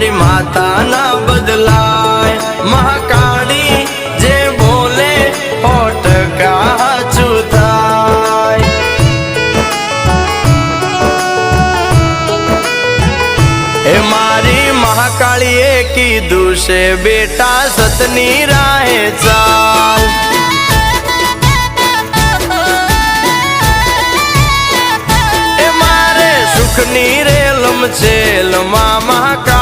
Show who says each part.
Speaker 1: માતા ના બદલાય મહાકાળી જે બોલે સો ટકા હાચું થાય હે મારી મહાકાળીએ કીધું છે બેટા સતની રાહે ચાલ એ મારે સુખની રેલમ છે લમા મહાકાળ